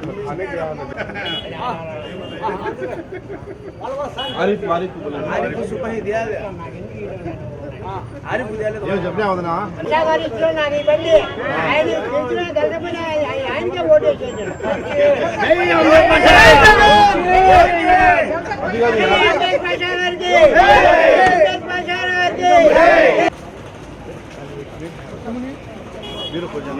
अनेक आरिफ आरिफ आरिफ सुपर ही दिया आरिफ दिया ले ये जब ने आवदना अच्छा गाड़ी चलो ना नहीं बंदे आएगी चलो घर पे ना आएंगे वोट देंगे नहीं हम लोग पछताए अधिकारी मेरे को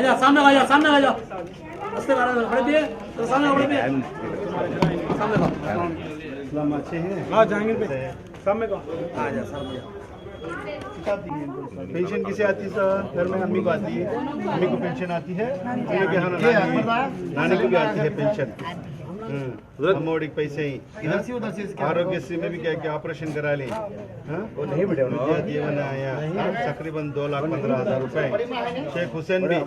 आजा सामने आ जा सामने आ जा रास्ते में आ जा खड़े दिए तो सामने खड़े दिए सामने को इस्लाम अच्छे हैं हाँ जहांगीर पे पेंशन किसे आती है सर? घर में अम्मी को आती है। अम्मी को पेंशन आती है। के नानी को भी आती है पेंशन। अमोड़ी पैसे ही। इधर से उधर से आरोग्यश्री में भी क्या क्या ऑपरेशन करा ले? वो नहीं जीवन आया। तकरीबन दो लाख पंद्रह हज़ार रुपए शेख हुसैन भी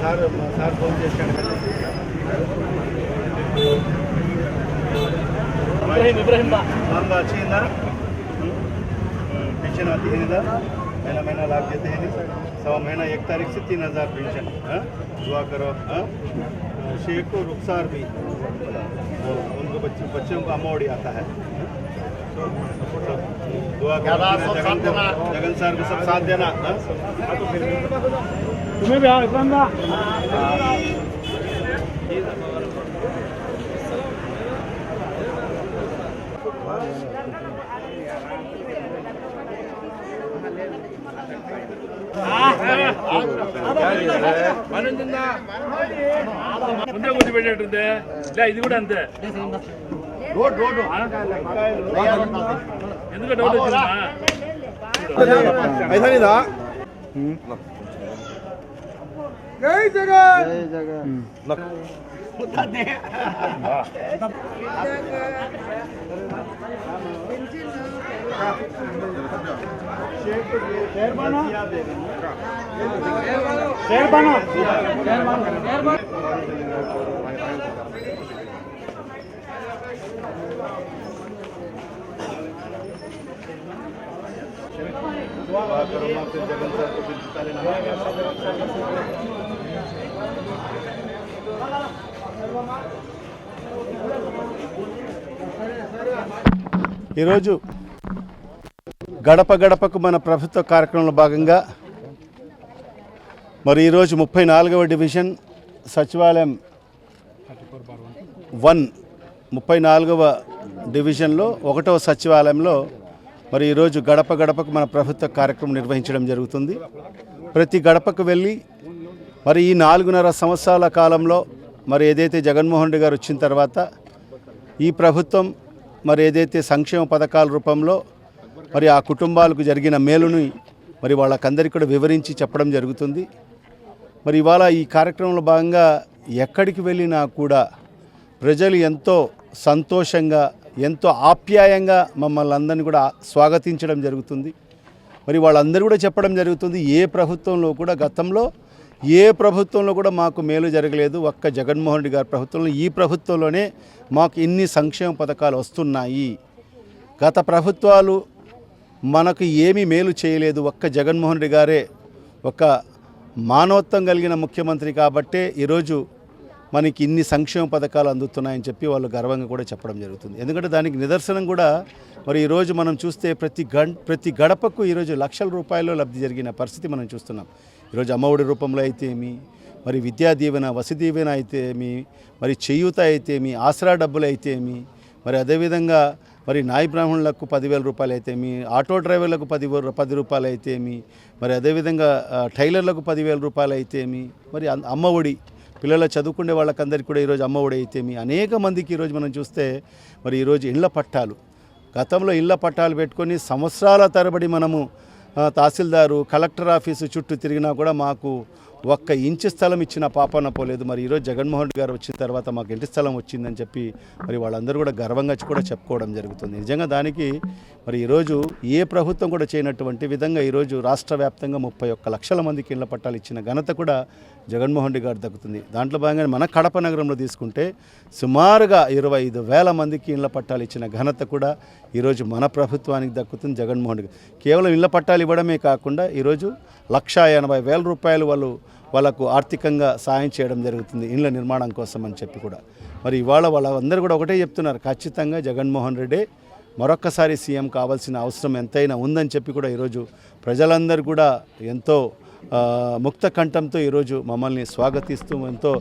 సార్ సార్ ఫోన్ చేశాడు Ibrahim, Ibrahim Pak. Bangga Cina. Pension आती है इधर महीना महीना लाभ देते हैं सवा महीना एक तारीख से तीन हज़ार पेंशन दुआ करो शेख को रुखसार भी उनको बच्चे बच्चों को अमोड़ी आता है दुआ करो जगन सर को सब साथ देना तुम्हें भी ಮುಂದೆ ಮುಂದೆ ಬೆಳೆಯಿಟ್ಟಿದ್ದೆ ಇಲ್ಲ ಇದು ಕೂಡ ಅಂತೆ ರೋಡ್ ರೋಡ್ ఎందుకు డౌట్ వచ్చిందా జై జగన్ జై జగన్ जगन सर को फिर जिता लेना ఈరోజు గడప గడపకు మన ప్రభుత్వ కార్యక్రమంలో భాగంగా మరి ఈరోజు ముప్పై నాలుగవ డివిజన్ సచివాలయం వన్ ముప్పై నాలుగవ డివిజన్లో ఒకటవ సచివాలయంలో మరి ఈరోజు గడప గడపకు మన ప్రభుత్వ కార్యక్రమం నిర్వహించడం జరుగుతుంది. ప్రతి గడపకు వెళ్ళి మరి ఈ నాలుగున్నర సంవత్సరాల కాలంలో మరి ఏదైతే జగన్మోహన్ రెడ్డి గారు వచ్చిన తర్వాత ఈ ప్రభుత్వం మరి ఏదైతే సంక్షేమ పథకాల రూపంలో మరి ఆ కుటుంబాలకు జరిగిన మేలుని మరి వాళ్ళకందరికీ కూడా వివరించి చెప్పడం జరుగుతుంది. మరి ఇవాళ ఈ కార్యక్రమంలో భాగంగా ఎక్కడికి వెళ్ళినా కూడా ప్రజలు ఎంతో సంతోషంగా ఎంతో ఆప్యాయంగా మమ్మల్ని అందరినీ కూడా స్వాగతించడం జరుగుతుంది. మరి వాళ్ళందరూ కూడా చెప్పడం జరుగుతుంది ఏ ప్రభుత్వంలో కూడా గతంలో ఏ ప్రభుత్వంలో కూడా మాకు మేలు జరగలేదు. ఒక్క జగన్మోహన్ రెడ్డి గారి ప్రభుత్వంలో ఈ ప్రభుత్వంలోనే మాకు ఇన్ని సంక్షేమ పథకాలు వస్తున్నాయి. గత ప్రభుత్వాలు మనకు ఏమీ మేలు చేయలేదు. ఒక్క జగన్మోహన్ రెడ్డి గారే ఒక మానవత్వం కలిగిన ముఖ్యమంత్రి కాబట్టే ఈరోజు మనకి ఇన్ని సంక్షేమ పథకాలు అందుతున్నాయని చెప్పి వాళ్ళు గర్వంగా కూడా చెప్పడం జరుగుతుంది. ఎందుకంటే దానికి నిదర్శనం కూడా మరి ఈరోజు మనం చూస్తే ప్రతి గం ప్రతి గడపకు ఈరోజు లక్షల రూపాయలు లబ్ధి జరిగిన పరిస్థితి మనం చూస్తున్నాం. ఈరోజు అమ్మఒడి రూపంలో అయితే ఏమి మరి విద్యా దీవెన వసతి దీవెన అయితే ఏమి మరి చేయూత అయితే ఏమి ఆసరా డబ్బులు అయితే ఏమి మరి అదేవిధంగా మరి నాయ బ్రాహ్మణులకు పదివేల రూపాయలు అయితేమి ఆటో డ్రైవర్లకు పది పది రూపాయలు అయితేమి మరి అదేవిధంగా టైలర్లకు పదివేల రూపాయలు అయితేమి మరి అమ్మఒడి పిల్లలు చదువుకునే వాళ్ళకందరికీ కూడా ఈరోజు అమ్మఒడి అయితేమి అనేక మందికి ఈరోజు మనం చూస్తే మరి ఈరోజు ఇళ్ళ పట్టాలు. గతంలో ఇళ్ళ పట్టాలు పెట్టుకొని సంవత్సరాల తరబడి మనము తహసీల్దారు కలెక్టర్ ఆఫీసు చుట్టూ తిరిగినా కూడా మాకు ఒక్క ఇంచు స్థలం ఇచ్చిన పాపన పోలేదు మరి ఈరోజు జగన్మోహన్ రెడ్డి గారు వచ్చిన తర్వాత మాకు ఇంటి స్థలం వచ్చిందని చెప్పి మరి వాళ్ళందరూ కూడా గర్వంగా కూడా చెప్పుకోవడం జరుగుతుంది. నిజంగా దానికి మరి ఈరోజు ఏ ప్రభుత్వం కూడా చేయనటువంటి విధంగా ఈరోజు రాష్ట్ర వ్యాప్తంగా ముప్పై ఒక్క లక్షల మందికి ఇళ్ళ పట్టాలు ఇచ్చిన ఘనత కూడా జగన్మోహన్ రెడ్డి గారు దక్కుతుంది దాంట్లో భాగంగా మన కడప నగరంలో తీసుకుంటే సుమారుగా ఇరవై ఐదు వేల మందికి ఇళ్ళ పట్టాలు ఇచ్చిన ఘనత కూడా ఈరోజు మన ప్రభుత్వానికి దక్కుతుంది జగన్మోహన్ రెడ్డి గారు. కేవలం ఇళ్ళ పట్టాలు ఇవ్వడమే కాకుండా ఈరోజు లక్షా ఎనభై వేల రూపాయలు వాళ్ళు వాళ్ళకు ఆర్థికంగా సాయం చేయడం జరుగుతుంది ఇండ్ల నిర్మాణం కోసం అని చెప్పి కూడా. మరి ఇవాళ వాళ్ళందరూ కూడా ఒకటే చెప్తున్నారు ఖచ్చితంగా జగన్మోహన్ రెడ్డి మరొక్కసారి సీఎం కావాల్సిన అవసరం ఎంతైనా ఉందని చెప్పి కూడా ఈరోజు ప్రజలందరూ కూడా ఎంతో ముక్త కంఠంతో ఈరోజు మమ్మల్ని స్వాగతిస్తూ ఎంతో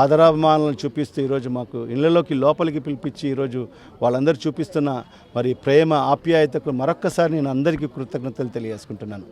ఆదరాభిమానాలను చూపిస్తూ ఈరోజు మాకు ఇళ్ళలోకి లోపలికి పిలిపించి ఈరోజు వాళ్ళందరూ చూపిస్తున్న మరి ప్రేమ ఆప్యాయతకు మరొక్కసారి నేను అందరికీ కృతజ్ఞతలు తెలియజేసుకుంటున్నాను.